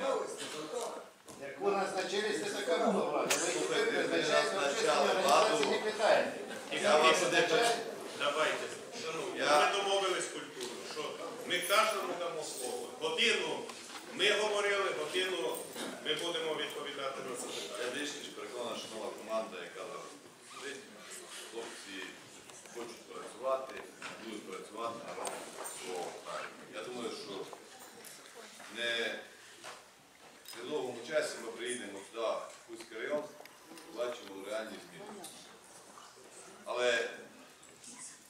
зняли. Як у нас така голова. ви ви призначаєте не питаєте. Я вам сюди Давайте, шановні, Я- ми домовились культуру, що ми кожному дамо слово. Годину ми говорили, годину ми будемо відповідати на це питання. Я більш ніж переконана, що нова команда, яка зараз сидить, хлопці хочуть працювати, будуть працювати на розвиток свого краю. Я думаю, що не в недовгому часі ми приїдемо туди, в Хуський район, побачимо реальні зміни. Але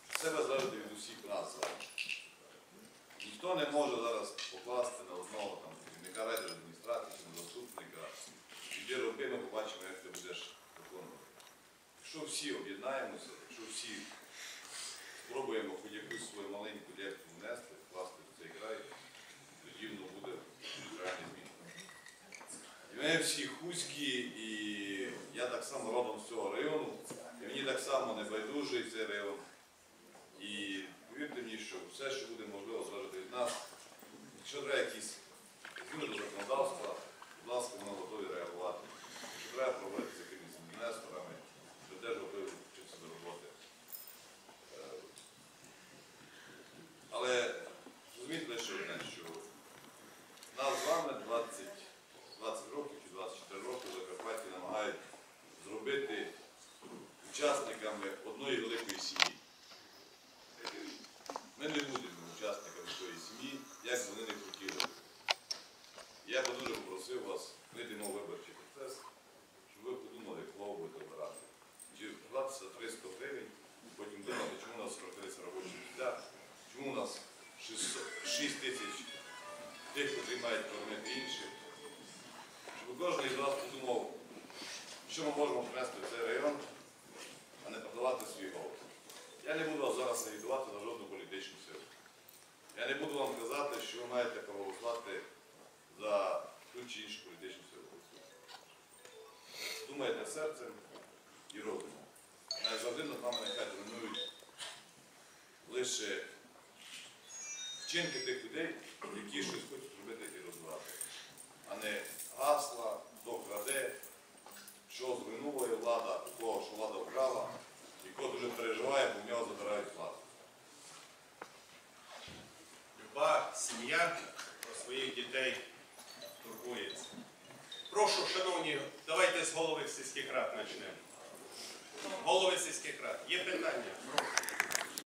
все залежить від усіх нас зараз. Ніхто не може зараз на одного там керівника райдержадміністрації чи на заступника. Іди роби, ми побачимо, як ти будеш виконувати. Якщо всі об'єднаємося, якщо всі спробуємо хоч якусь свою маленьку лепту внести, вкласти в цей край, тоді воно буде реальні зміни. І ми всі хуські, і я так само родом з цього району, і мені так само не байдужий цей район. І повірте мені, що все, що буде можливо треба якісь вас, ми виборчий процес, щоб ви подумали, кого будете обирати. Чи вкладатися 300 гривень, потім думати, чому у нас скоротилися робочі місця, чому у нас 600 6 тисяч тих, котрі мають кормити інших. Щоб кожен із вас подумав, що ми можемо принести в цей район, а не продавати свій голос. Я не буду вас зараз агітувати на жодну політичну силу. Я не буду вам казати, що ви маєте проголосувати за ту чи іншу політичну силу. Думайте серцем і розумом. Не завжди над нами нехай тренують лише вчинки тих людей, які щось хочуть робити і розвивати, а не гасла, хто краде, що зруйнує влада, у кого що влада вкрала, і хто дуже переживає, бо в нього забирають владу. Люба сім'я про своїх дітей. Прошу, шановні, давайте з голови сільських рад почнемо. Голови сільських рад. Є питання? Прошу.